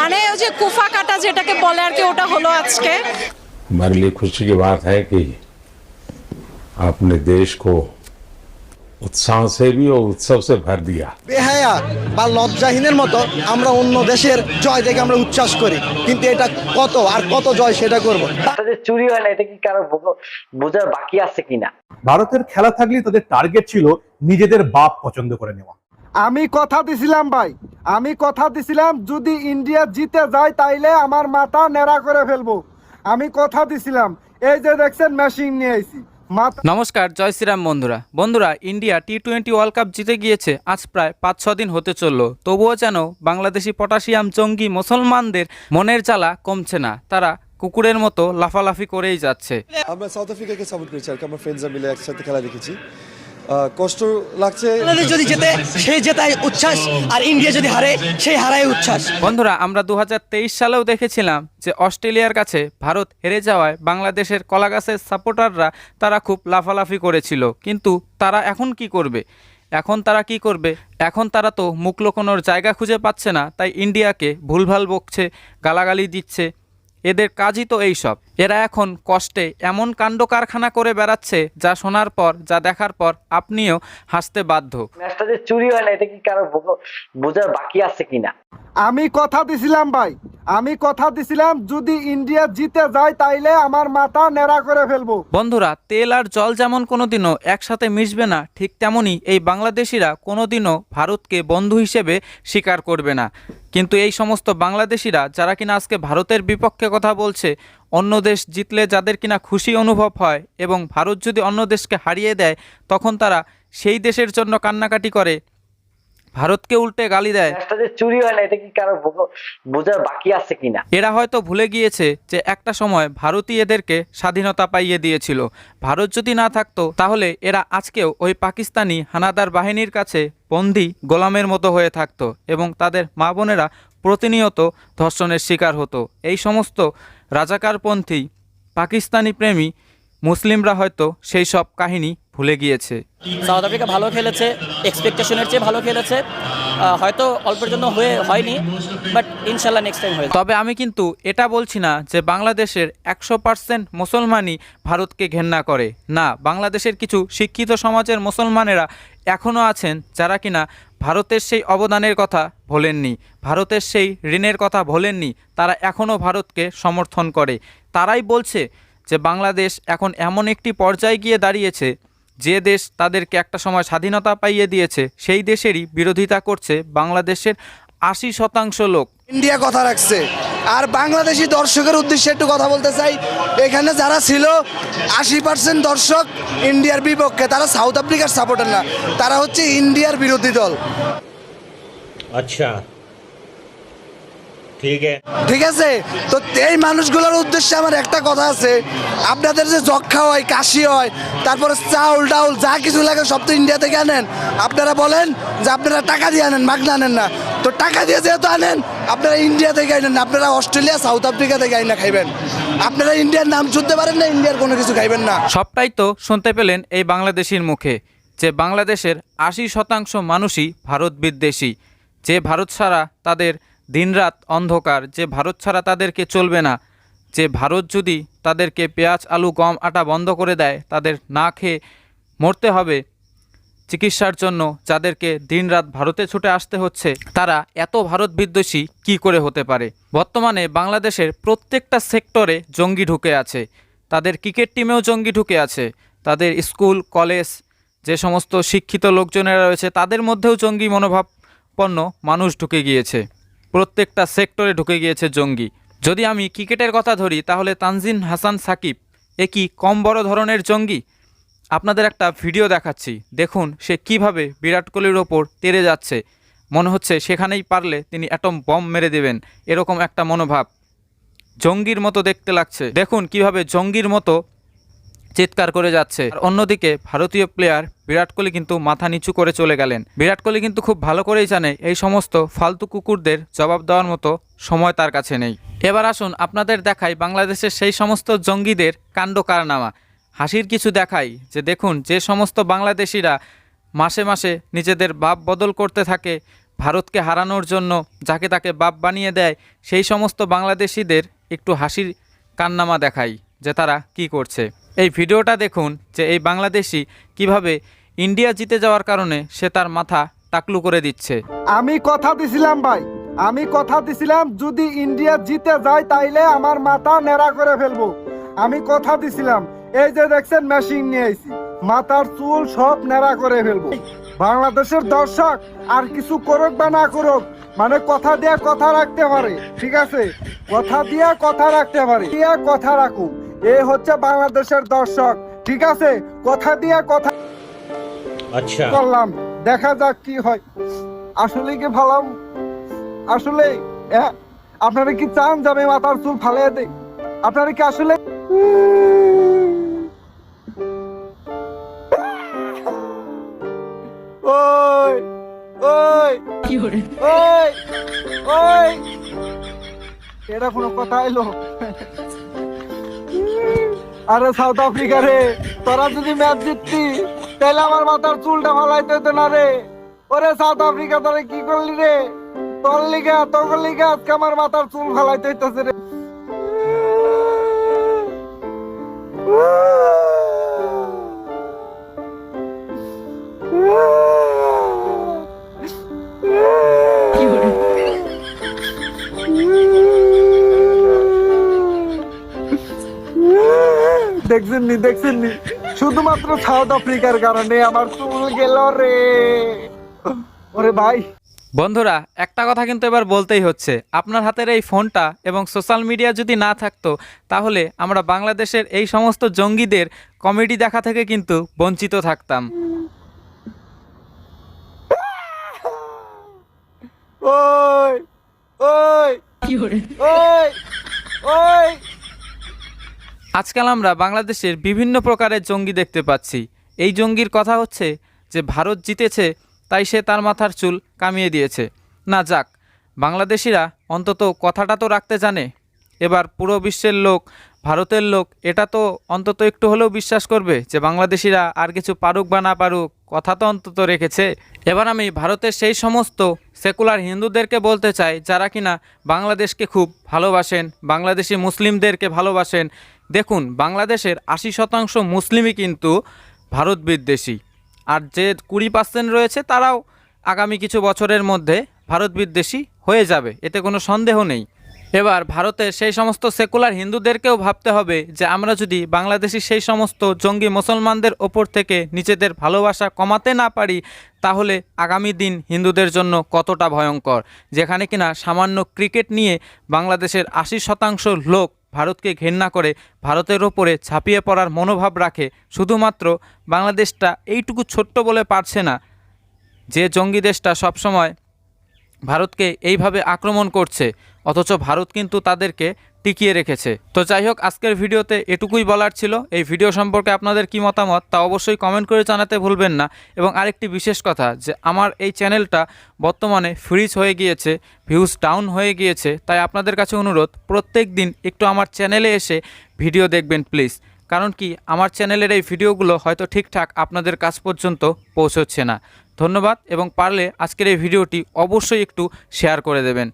মানে ওই যে কুফা কাটা যেটাকে বলে আর কি ওটা হলো আজকে हमारे लिए खुशी की बात है कि आपने देश को उत्साह से भी और उत्सव से भर दिया বেহায়া বা লজ্জাহীনের মতো আমরা অন্য দেশের জয় দেখে আমরা উচ্ছ্বাস করি কিন্তু এটা কত আর কত জয় সেটা করব এটা যে চুরি হয় না এটা কি কারো বোঝা- বোঝার বাকি আছে কিনা ভারতের খেলা থাকলে তাদের টার্গেট ছিল নিজেদের বাপ পছন্দ করে নেওয়া আমি কথা দিছিলাম ভাই। আমি কথা দিছিলাম যদি ইন্ডিয়া জিতে যায় তাইলে আমার মাথা নেড়া করে ফেলব। আমি কথা দিছিলাম এই যে দেখছেন মেশিন নিয়ে আইছি। নমস্কার জয় শ্রীরাম বন্ধুরা। বন্ধুরা India T twenty world cup জিতে গিয়েছে আজ প্রায় পাঁচ ছ দিন হতে চলল। তবুও যেন বাংলাদেশি পটাশিয়াম জঙ্গি মুসলমানদের মনের জ্বালা কমছে না তারা কুকুরের মতো লাফালাফি করেই যাচ্ছে। আমরা সাউথ আফ্রিকাকে সাপোর্ট করেছি আর কি আমার ফ্রেন্ডসরা মিলে একসাথে খেলা দেখেছি। কষ্ট লাগছে। বাংলাদেশ যদি জেতে সেই জেতায় উচ্ছ্বাস আর ইন্ডিয়া যদি হারে সেই হারায় উচ্ছ্বাস। বন্ধুরা আমরা দু হাজার তেইশ সালেও দেখেছিলাম যে অস্ট্রেলিয়ার কাছে ভারত হেরে যাওয়ায় বাংলাদেশের কলাগাছের সাপোর্টাররা তারা খুব লাফালাফি করেছিল। কিন্তু তারা এখন কি করবে? এখন তারা কি করবে? এখন তারা তো মুখ লোকানোর জায়গা খুঁজে পাচ্ছে না তাই ইন্ডিয়াকে ভুলভাল বকছে গালাগালি দিচ্ছে এদের কাজই তো এইসব এরা এখন কষ্টে এমন কাণ্ড কারখানা করে বেড়াচ্ছে যা শোনার পর যা দেখার পর আপনিও হাসতে বাধ্য। ম্যাচটা যে চুরি হয় না এটা কি কারও বোঝা- বোঝার বাকি আছে কিনা? আমি কথা দিছিলাম ভাই। আমি কথা দিছিলাম যদি ইন্ডিয়া জিতে যায় তাইলে আমার মাথা নেড়া করে ফেলব। বন্ধুরা তেল আর জল যেমন কোনোদিনও একসাথে মিশবে না ঠিক তেমনই এই বাংলাদেশিরা কোনোদিনও ভারতকে বন্ধু হিসেবে স্বীকার করবে না। কিন্তু এই সমস্ত বাংলাদেশিরা যারা কিনা আজকে ভারতের বিপক্ষে কথা বলছে, অন্য দেশ জিতলে যাদের কিনা খুশি অনুভব হয় এবং ভারত যদি অন্য দেশকে হারিয়ে দেয়, তখন তারা সেই দেশের জন্য কান্নাকাটি করে। ভারতকে উল্টে গালি দেয়। ম্যাচটা যে চুরি হয় না এটা কি কারও বোঝার বাকি আছে কিনা? এরা হয়তো ভুলে গিয়েছে যে একটা সময় ভারতই এদেরকে স্বাধীনতা পাইয়ে দিয়েছিল। ভারত যদি না থাকতো তাহলে এরা আজকেও ওই পাকিস্তানি হানাদার বাহিনীর কাছে বন্দি গোলামের মতো হয়ে থাকতো এবং তাদের মা বোনেরা প্রতিনিয়ত ধর্ষণের শিকার হতো। এই সমস্ত রাজাকারপন্থী পাকিস্তানি প্রেমী মুসলিমরা হয়তো সেই সব কাহিনী ভুলে গিয়েছে। সাউথ আফ্রিকা ভালো খেলেছে এক্সপেকটেশনের চেয়ে ভালো খেলেছে। হয়তো অল্পের জন্য হয়ে হয়নি বাট ইনশাল্লাহ নেক্সট টাইম হয়ে তবে আমি কিন্তু এটা বলছি না যে বাংলাদেশের একশো পার্সেন্ট মুসলমানই ভারতকে ঘেন্না করে। না বাংলাদেশের কিছু শিক্ষিত সমাজের মুসলমানেরা এখনও আছেন যারা কিনা ভারতের সেই অবদানের কথা ভোলেননি ভারতের সেই ঋণের কথা ভোলেননি তারা এখনও ভারতকে সমর্থন করে। তারাই বলছে যে বাংলাদেশ এখন এমন একটি পর্যায়ে গিয়ে দাঁড়িয়েছে যে দেশ তাদেরকে একটা সময় স্বাধীনতা পাইয়ে দিয়েছে সেই দেশেরই বিরোধিতা করছে বাংলাদেশের আশি শতাংশ লোক। ইন্ডিয়া কথা রাখছে। আর বাংলাদেশি দর্শকের উদ্দেশ্যে একটু কথা বলতে চাই। এখানে যারা ছিল আশি পার্সেন্ট দর্শক ইন্ডিয়ার বিপক্ষে তারা সাউথ আফ্রিকার সাপোর্টার না তারা হচ্ছে ইন্ডিয়ার বিরোধী দল। আচ্ছা। ঠিক আছে। তো এই মানুষগুলোর উদ্দেশ্যে আমার একটা কথা আছে। আপনাদের যে যক্ষা হয় কাশি হয় তারপরে চাউল ডাউল যা কিছু লাগে সব তো ইন্ডিয়া থেকে আনেন। আপনারা বলেন যে আপনারা টাকা দিয়ে আনেন মাগনা আনেন না। তো টাকা দিয়ে যেহেতু আনেন আপনারা ইন্ডিয়া থেকে আনেন না। আপনারা অস্ট্রেলিয়া সাউথ আফ্রিকা থেকে আইনা খাইবেন। আপনারা ইন্ডিয়ার নাম শুনতে পারেন না ইন্ডিয়ার কোনো কিছু খাইবেন না। সবটাই তো শুনতে পেলেন এই বাংলাদেশির মুখে যে বাংলাদেশের আশি শতাংশ মানুষই ভারত বিদ্বেষী যে ভারত ছাড়া তাদের দিনরাত অন্ধকার, যে ভারত ছাড়া তাদেরকে চলবে না। যে ভারত যদি তাদেরকে পেঁয়াজ, আলু, গম, আটা বন্ধ করে দেয়, তাদের না খেয়ে মরতে হবে। চিকিৎসার জন্য যাদেরকে দিনরাত ভারতে ছুটে আসতে হচ্ছে, তারা এত ভারত বিদ্বেষী কী করে হতে পারে? বর্তমানে বাংলাদেশের প্রত্যেকটা সেক্টরে জঙ্গি ঢুকে আছে। তাদের ক্রিকেট টিমেও জঙ্গি ঢুকে আছে। তাদের স্কুল, কলেজ, যে সমস্ত শিক্ষিত লোকজনেরা রয়েছে, তাদের মধ্যেও জঙ্গি মনোভাবপন্ন মানুষ ঢুকে গিয়েছে। প্রত্যেকটা সেক্টরে ঢুকে গিয়েছে জঙ্গি। যদি আমি ক্রিকেটের কথা ধরি, তাহলে তানজিন হাসান সাকিব, এ কি কম বড় ধরনের জঙ্গি? আপনাদের একটা ভিডিও দেখাচ্ছি। দেখুন সে কীভাবে বিরাট কোহলির ওপর তেরে যাচ্ছে। মনে হচ্ছে সেখানেই পারলে তিনি অ্যাটম বম মেরে দেবেন, এরকম একটা মনোভাব। জঙ্গির মতো দেখতে লাগছে। দেখুন কীভাবে জঙ্গির মতো চিৎকার করে যাচ্ছে। আর অন্যদিকে ভারতীয় প্লেয়ার বিরাট কোহলি কিন্তু মাথা নিচু করে চলে গেলেন। বিরাট কোহলি কিন্তু খুব ভালো করেই জানে এই সমস্ত ফালতু কুকুরদের জবাব দেওয়ার মতো সময় তার কাছে নেই। এবার আসুন আপনাদের দেখাই বাংলাদেশের সেই সমস্ত জঙ্গিদের কাণ্ড কারনামা। হাসির কিছু দেখাই যে দেখুন যে সমস্ত বাংলাদেশিরা মাসে মাসে নিজেদের বাপ বদল করতে থাকে, ভারতকে হারানোর জন্য যাকে তাকে বাপ বানিয়ে দেয়, সেই সমস্ত বাংলাদেশিদের একটু হাসির কান্নামা দেখাই যে তারা কি করছে। এই ভিডিওটা দেখুন যে এই বাংলাদেশি কীভাবে ইন্ডিয়া জিতে যাওয়ার কারণে সে তার মাথা টাকলু করে দিচ্ছে। আমি কথা দিছিলাম ভাই, আমি কথা দিছিলাম, যদি ইন্ডিয়া জিতে যায় তাইলে আমার মাথা নেড়া করে ফেলব। আমি কথা দিছিলাম, এই যে দেখছেন মেশিন নিয়ে আইছি, মাথার চুল সব নেড়া করে ফেলব। বাংলাদেশের দর্শক, আর কিছু করুক বা না করুক মানে কথা দিয়ে কথা রাখতে পারে, ঠিক আছে? কথা দিয়ে কথা রাখতে পারে কথা রাখুক। এ হচ্ছে বাংলাদেশের দর্শক। ঠিক আছে? কথা দিয়া কথা আচ্ছা। করলাম দেখা যাক কি হয়। আসলে কি ভালো? আসলে হ্যাঁ? আপনারা কি চান যাবে মাথার চুল ফালিয়ে দেয় আপনারা কি আসলে ওই ওই ওই ওই। এটা কোনো কথা এলো? আরে সাউথ আফ্রিকা রে, তোরা যদি ম্যাচ জিততি, তাহলে আমার মাথার চুলটা ফালাইতে হতো না রে। ওরে সাউথ আফ্রিকা, তোরা কি করলি রে? তোর লিগা তোর লিগা আজকে আমার মাথার চুল ফালাইতে হইতেছে রে। দেখছেন নি দেখছেন নি শুধুমাত্র সাউথ আফ্রিকার কারণে আমার চুল গেল রে। ওরে ভাই। বন্ধুরা একটা কথা কিন্তু এবার বলতেই হচ্ছে। আপনার হাতের এই ফোনটা এবং সোশ্যাল মিডিয়া যদি না থাকতো তাহলে আমরা বাংলাদেশের এই সমস্ত জঙ্গিদের কমেডি দেখা থেকে কিন্তু বঞ্চিত থাকতাম। ওই ওই ওই ওই। আজকাল আমরা বাংলাদেশের বিভিন্ন প্রকারের জঙ্গি দেখতে পাচ্ছি। এই জঙ্গির কথা হচ্ছে যে ভারত জিতেছে, তাই সে তার মাথার চুল কামিয়ে দিয়েছে। না যাক, বাংলাদেশিরা অন্তত কথাটা তো রাখতে জানে। এবার পুরো বিশ্বের লোক, ভারতের লোক, এটা তো অন্তত একটু হলেও বিশ্বাস করবে যে বাংলাদেশিরা আর কিছু পারুক বা না পারুক, কথা তো অন্তত রেখেছে। এবার আমি ভারতের সেই সমস্ত সেকুলার হিন্দুদেরকে বলতে চাই, যারা কিনা বাংলাদেশকে খুব ভালোবাসেন, বাংলাদেশি মুসলিমদেরকে ভালোবাসেন দেখুন, বাংলাদেশের আশি শতাংশ মুসলিমই কিন্তু ভারত বিদ্বেষী। আর যে কুড়ি পার্সেন্ট রয়েছে, তারাও আগামী কিছু বছরের মধ্যে ভারত বিদ্বেষী হয়ে যাবে, এতে কোনো সন্দেহ নেই। এবার ভারতের সেই সমস্ত সেকুলার হিন্দুদেরকেও ভাবতে হবে যে, আমরা যদি বাংলাদেশি সেই সমস্ত জঙ্গি মুসলমানদের ওপর থেকে নিজেদের ভালোবাসা কমাতে না পারি, তাহলে আগামী দিন হিন্দুদের জন্য কতটা ভয়ঙ্কর। যেখানে কিনা সামান্য ক্রিকেট নিয়ে বাংলাদেশের আশি শতাংশ লোক ভারতকে ঘেন্না করে ভারতের ওপরে ছাপিয়ে পড়ার মনোভাব রাখে শুধুমাত্র বাংলাদেশটা এইটুকু ছোট্ট বলে পারছে না। যে জঙ্গি দেশটা সবসময় ভারতকে এইভাবে আক্রমণ করছে, অথচ ভারত কিন্তু তাদেরকে টিকিয়ে রেখেছে। তো যাই হোক আজকের ভিডিওতে এটুকুই বলার ছিল। এই ভিডিও সম্পর্কে আপনাদের কি মতামত তা অবশ্যই কমেন্ট করে জানাতে ভুলবেন না। এবং আরেকটি বিশেষ কথা, যে আমার এই চ্যানেলটা বর্তমানে ফ্রিজ হয়ে গিয়েছে ভিউজ ডাউন হয়ে গিয়েছে, তাই আপনাদের কাছে অনুরোধ, প্রত্যেক দিন একটু আমার চ্যানেলে এসে ভিডিও দেখবেন প্লিজ কারণ কি, আমার চ্যানেলের এই ভিডিওগুলো হয়তো ঠিকঠাক আপনাদের কাছ পর্যন্ত পৌঁছচ্ছে না। ধন্যবাদ, এবং পারলে আজকের এই ভিডিওটি অবশ্যই একটু শেয়ার করে দেবেন।